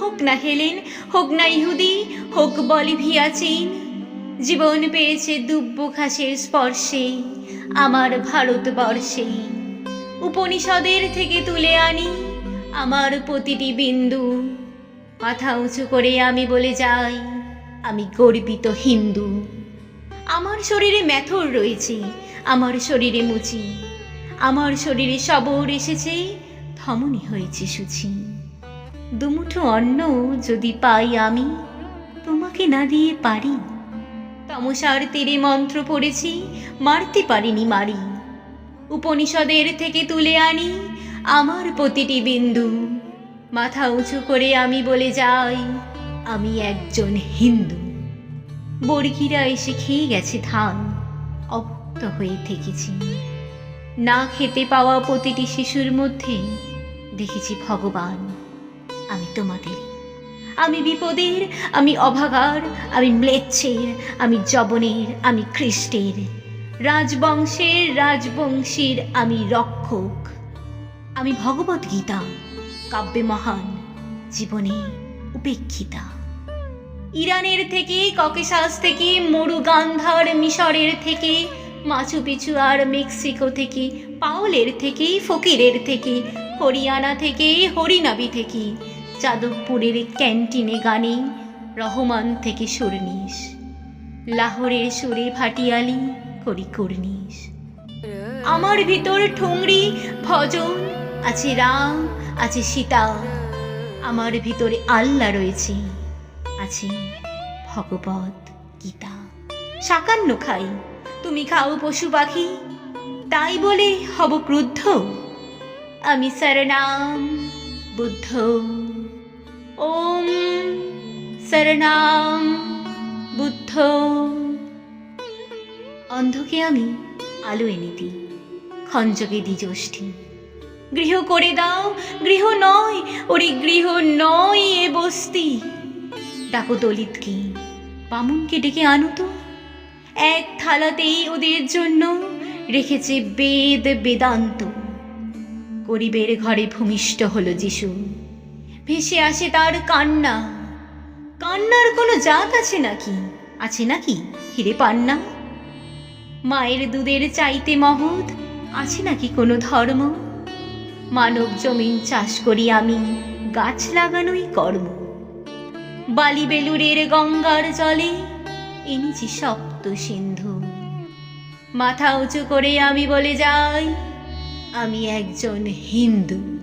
হোক না হেলেন, হোক না ইহুদি, হোক বলিভিয়া চীন, জীবন পেয়েছে দুব্য ঘাসের স্পর্শে, আমার ভারতবর্ষে। উপনিষদের থেকে তুলে আনি আমার প্রতিটি বিন্দু। মাথা উঁচু করে আমি বলে যাই, আমি গর্বিত হিন্দু। আমার শরীরে ম্যাথর রয়েছে, আমার শরীরে মুচি। আমার শরীরে সবর এসেছে, ধমনী হয়েছে সুচি। দুমুঠো অন্ন যদি পাই আমি, তোমাকে না দিয়ে পারি। তমসার তীরে মন্ত্র পড়েছি, মারতে পারিনি মারি। উপনিষদের থেকে তুলে আনি আমার প্রতিটি বিন্দু। মাথা উঁচু করে আমি বলে যাই, আমি একজন হিন্দু। বর্গিরা এসে খেয়ে গেছে ধান অভুক্ত হয়ে থেকেছি। না খেতে পাওয়া প্রতিটি শিশুর মধ্যে দেখেছি ভগবান। আমি তোমাদের। আমি বিপদের, আমি অভাগার, আমি ম্লেচ্ছের, আমি জবনের আমি খ্রিস্টের। রাজবংশের, রাজবংশীর, আমি রক্ষক। আমি ভগবত গীতা, কাব্যে মহান, জীবনে উপেক্ষিতা। ইরানের থেকে, ককেশাস থেকে মরু গান্ধার মিশরের থেকে মাচু পিছু আর মেক্সিকো থেকে, পাওলের থেকে, ফকিরের থেকে, হরিয়ানা থেকে, হরিনাবি থেকে যাদবপুরের ক্যান্টিনে গানে রহমান থেকে সুরনিস লাহোরের সুরে ভাটিয়ালি করি কর্নিস আমার ভিতর ঠুংরি ভজন আছে রাম, আছে সীতা। আমার ভিতরে আল্লাহ রয়েছে, আছে ভগবত গীতা। সাকান্ন খাই, তুমি খাও পশু পাখি, তাই বলে হব ক্রুদ্ধ। আমি শরণাম বুদ্ধ। শরণাম বুদ্ধ। অন্ধকে আমি আলো এনে দিই, খঞ্জকে দি জ্যোষ্ঠী। গৃহ করে দাও, গৃহ নয়, ওরে গৃহ নয় এ বস্তি। ডাকো দলিতকে, বামুনকে ডেকে আনো তো। এক থালাতেই ওদের জন্য রেখেছে বেদ বেদান্ত। গরিবের ঘরে ভূমিষ্ঠ হলো যিশু, ভেসে আসে তার কান্না। কান্নার কোনো জাত আছে নাকি? আছে নাকি? হিরে পান্না। মায়ের দুধের চাইতে মহৎ, আছে নাকি কোনো ধর্ম? মানব জমিন চাষ করি আমি, গাছ লাগানোই কর্ম। বালি বেলুরের গঙ্গার জলে এনেছি সপ্ত সিন্ধু। মাথা উঁচু করে আমি বলে যাই, আমি একজন হিন্দু।